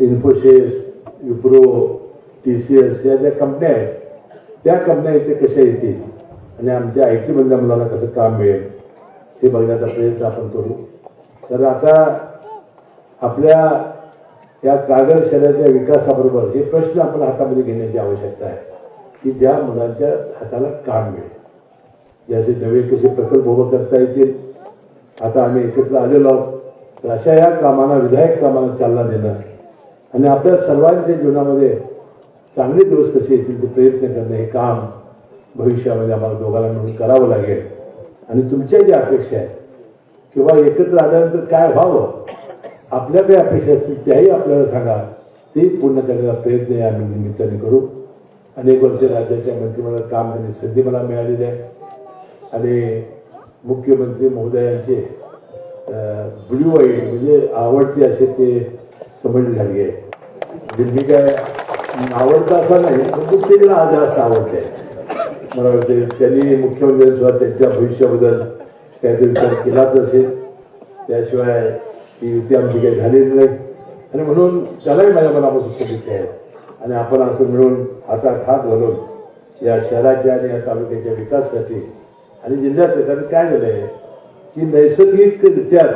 Infosys Wipro T C S या ज्या कंपन्या आहेत त्या कंपन्या इथे कशा येतील? आणि आमच्या आय टीमधल्या मुलांना कसं काम मिळेल? हे बघण्याचा प्रयत्न आपण करू. तर आता आपल्या या कागद शहराच्या विकासाबरोबर हे प्रश्न आपण हातामध्ये घेण्याची आवश्यकता आहे की ज्या मुलांच्या हाताला काम मिळेल. याचे नवे कसे प्रकल्प उभं करता येतील? आता आम्ही एकत्र आलेलो आहोत. तर अशा या कामांना विधायक कामांना चालना देणं आणि आपल्या सर्वांच्या जीवनामध्ये चांगले दिवस कसे येतील ते प्रयत्न करणं हे काम भविष्यामध्ये आम्हाला दोघांना मिळून करावं लागेल. आणि तुमच्या ज्या अपेक्षा आहेत किंवा एकत्र आल्यानंतर काय व्हावं आपल्या काही अपेक्षा असतील त्याही आपल्याला सांगा. ते पूर्ण करण्याचा प्रयत्न या निमित्ताने करू. अनेक वर्ष राज्याच्या मंत्रिमंडळात काम करण्याची संधी मला मिळालेली आहे. आणि मुख्यमंत्री महोदयांचे ब्ल्यू आईड म्हणजे आवडते असे ते समजले झाली आहे म्हणजे मी काय आवडतं असं नाही पण आज तिला जास्त आवडते. मला वाटते त्यांनी मुख्यमंत्री म्हणजे सुद्धा त्यांच्या भविष्याबद्दल काहीतरी विचार केलाच असेल. त्याशिवाय ती युती आमची काही झालेली नाही. आणि म्हणून त्यालाही माझ्या मनापासून शुभेच्छा आहेत. आणि आपण असं मिळून हातात हात घालून या शहराच्या आणि या तालुक्याच्या विकासासाठी आणि जिल्ह्याचं कारण काय झालं आहे की नैसर्गिकरित्याच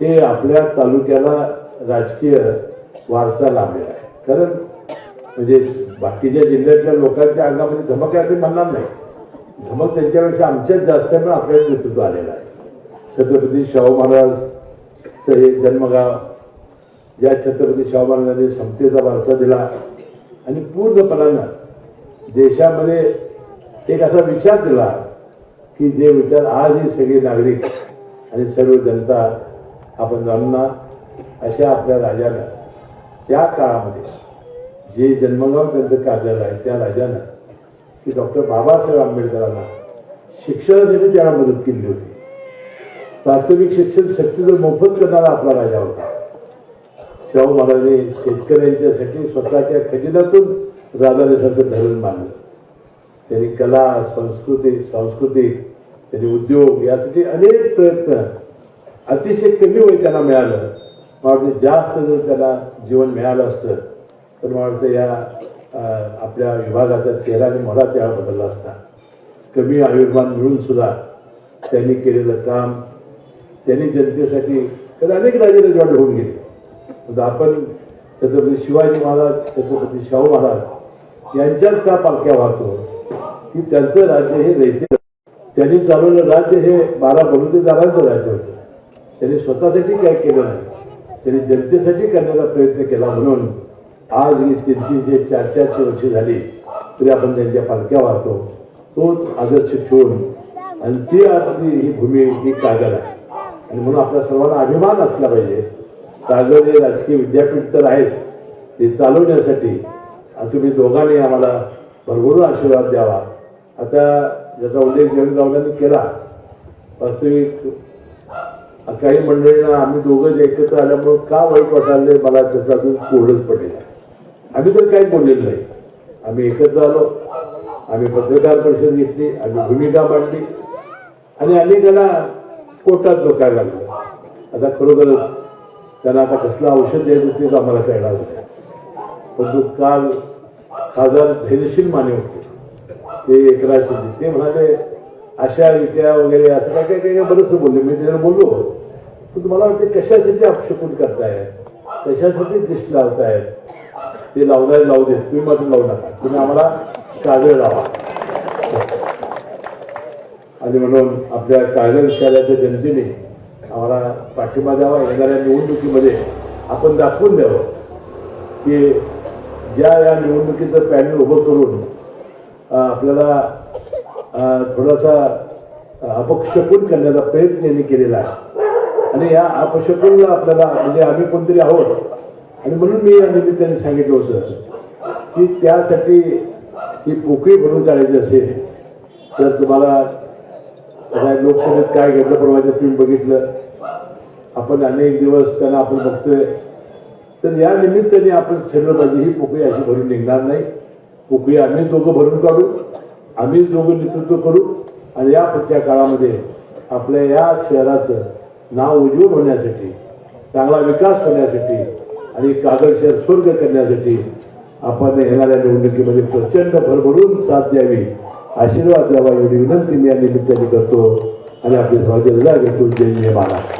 हे आपल्या तालुक्याला राजकीय वारसा लाभलेला आहे. कारण म्हणजे बाकीच्या जिल्ह्यातल्या लोकांच्या अंगामध्ये धमक आहे असे म्हणणार नाही. धमक त्यांच्यापेक्षा आमच्याच जास्त पण आपल्याच नेतृत्व आलेलं आहे. छत्रपती शाहू महाराजचं हे जन्मगाव या छत्रपती शाहू महाराजांनी समतेचा वारसा दिला. आणि पूर्णपणानं देशामध्ये एक असा विचार दिला की जे विचार आजही सगळे नागरिक आणि सर्व जनता आपण जाणून अशा आपल्या राजानं त्या काळामध्ये जे जन्मगाव त्यांचं कार्यालय आहे त्या राजानं की डॉक्टर बाबासाहेब आंबेडकरांना शिक्षणासाठी त्याला मदत केली होती. प्राथमिक शिक्षण सक्तीचं मोफत करणारा आपला राजा होता. शाहू महाराजांनी शेतकऱ्यांच्यासाठी स्वतःच्या खजिन्यातून राजाण्यासारखं धरण मानलं त्यांनी कला संस्कृती सांस्कृतिक त्यांनी उद्योग यासाठी अनेक प्रयत्न अतिशय कमी वय त्यांना मिळालं. मला वाटतं जास्त जर त्याला जीवन मिळालं असतं तर मला वाटतं या आपल्या विभागाचा चेहरा आणि मला त्याला बदलला असता. कमी आयुर्मान मिळून सुद्धा त्यांनी केलेलं काम त्यांनी जनतेसाठी तर अनेक राजे रजवाडे होऊन गेले. आता आपण छत्रपती शिवाजी महाराज छत्रपती शाहू महाराज यांच्याच का पालख्या वाहतो? की त्यांचं राज्य हे रयते. त्यांनी चालवलं राज्य हे बारा बलुतेदारांचं राज्य होतं. त्यांनी स्वतःसाठी काय केलं नाही? त्यांनी जनतेसाठी करण्याचा प्रयत्न केला म्हणून आज ही जे चार चारशे वर्ष झाली तरी आपण त्यांच्या पालख्या वाहतो तोच आदर्श ठेवून आणि ती आपली ही भूमी ही कागद आहे. आणि म्हणून आपल्या सर्वांना अभिमान असला पाहिजे. कागद हे राजकीय विद्यापीठ तर आहेच. ते चालवण्यासाठी आणि तुम्ही दोघांनी आम्हाला भरभरून आशीर्वाद द्यावा. आता ज्याचा उल्लेख जयंतरावांनी केला वास्तविक काही मंडळींना आम्ही दोघं एकत्र आल्यामुळं का वाईट वाटायला मला त्याचा अजून कोरडच पडेल आम्ही तर काही बोललेलं नाही. आम्ही एकत्र आलो आम्ही पत्रकार परिषद घेतली आम्ही भूमिका मांडली आणि अनेकांना कोर्टात डोकायला लागलं. आता खरोखरच त्यांना आता कसलं औषध द्यायचं तेच आम्हाला कळणार नाही. परंतु काल खासदार धैर्यशील माने होते. ते एकनाथ शिंदे. ते म्हणाले अशा रीत्या वगैरे असं काय काय काय बरंच बोलले. मी त्याला बोललो. पण तुम्हाला वाटते कशासाठी अपशकून करतायत? कशासाठी दिष्ट लावतायत? ते लावणारे लावू देत. तुम्ही मात्र लावू नका. तुम्ही आम्हाला काजळ लावा. आणि म्हणून आपल्या कागद शहराच्या जनतेने आम्हाला पाठिंबा द्यावा. येणाऱ्या निवडणुकीमध्ये आपण दाखवून द्यावं की ज्या या निवडणुकीचं पॅनल उभं करून आपल्याला थोडासा अपक्षपून करण्याचा प्रयत्न यांनी केलेला आहे. आणि या अपशकुनला आपल्याला म्हणजे आम्ही कोणतरी आहोत. आणि म्हणून मी या निमित्ताने सांगितलं होतं की त्यासाठी ही पोकळी भरून काढायची असेल तर तुम्हाला लोकसभेत काय घडलं परवाच्या तुम्ही बघितलं. आपण अनेक दिवस त्यांना आपण बघतोय. तर या निमित्ताने आपण ठरलं पाहिजे ही पोकळी अशी भरून निघणार नाही. पोकळी आम्ही दोघं भरून काढू आम्ही दोघं नेतृत्व करू. आणि या पुढच्या काळामध्ये आपल्या या शहराचं नाव उज्ज्वल होण्यासाठी चांगला विकास होण्यासाठी आणि कागदशर स्वर्ग करण्यासाठी आपण येणाऱ्या निवडणुकीमध्ये प्रचंड भरभरून साथ द्यावी आशीर्वाद द्यावा एवढी विनंती मी या निमित्ताने करतो. आणि आपली स्वागत घेतो जय जय महाराज